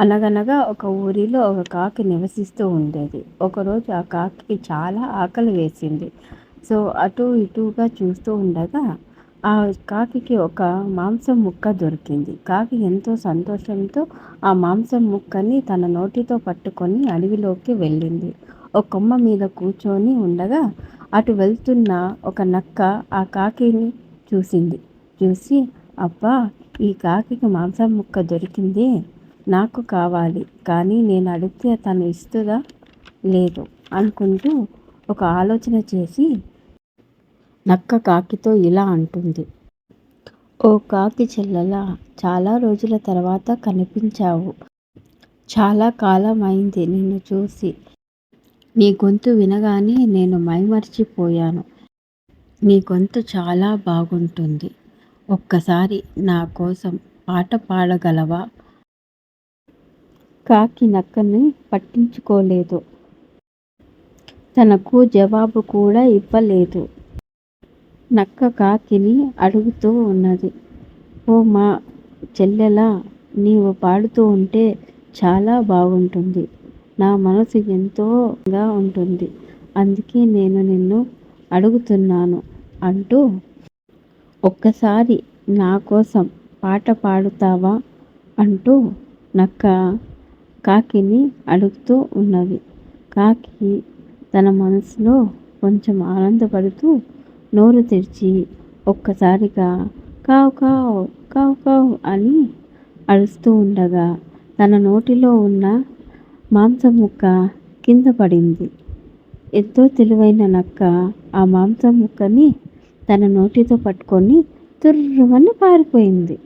అనగనగా ఒక ఊరిలో ఒక కాకి నివసిస్తూ ఉండేది. ఒకరోజు ఆ కాకి చాలా ఆకలి వేసింది. సో అటు ఇటుగా చూస్తూ ఉండగా ఆ కాకి ఒక మాంసం ముక్క దొరికింది. కాకి ఎంతో సంతోషంతో ఆ మాంసం ముక్కని తన నోటితో పట్టుకొని అడవిలోకి వెళ్ళింది. ఒక కొమ్మ మీద కూర్చొని ఉండగా అటు వెళ్తున్న ఒక నక్క ఆ కాకిని చూసింది. చూసి అబ్బా ఈ కాకి మాంసం ముక్క దొరికింది. నాకు కావాలి కానీ నేను అడిగితే తను ఇస్తుందా? లేదు అనుకుంటూ ఒక ఆలోచన చేసి నక్క కాకితో ఇలా అంటుంది. ఓ కాకి చెల్లెలా చాలా రోజుల తర్వాత కనిపించావు. చాలా కాలం అయింది నిన్ను చూసి. నీ గొంతు వినగానే నేను మైమర్చిపోయాను. నీ గొంతు చాలా బాగుంటుంది. ఒక్కసారి నా కోసం పాట పాడగలవా? కాకి నక్కని పట్టించుకోలేదు. తనకు జవాబు కూడా ఇవ్వలేదు. నక్క కాకిని అడుగుతూ ఉన్నది. ఓ మా చెల్లెలా నీవు పాడుతూ ఉంటే చాలా బాగుంటుంది. నా మనసు ఎంతోగా ఉంటుంది. అందుకే నేను నిన్ను అడుగుతున్నాను అంటూ ఒక్కసారి నా కోసం పాట పాడుతావా అంటూ నక్క కాకిని అడుగుతూ ఉన్నది. కాకి తన మనసులో కొంచెం ఆనందపడుతూ నోరు తెరిచి ఒక్కసారిగా కావు కావు కావు కావు అని అరుస్తూ ఉండగా తన నోటిలో ఉన్న మాంసం ముక్క కింద పడింది. ఎంతో తెలివైన నక్క ఆ మాంసం ముక్కని తన నోటితో పట్టుకొని తుర్రుమని పారిపోయింది.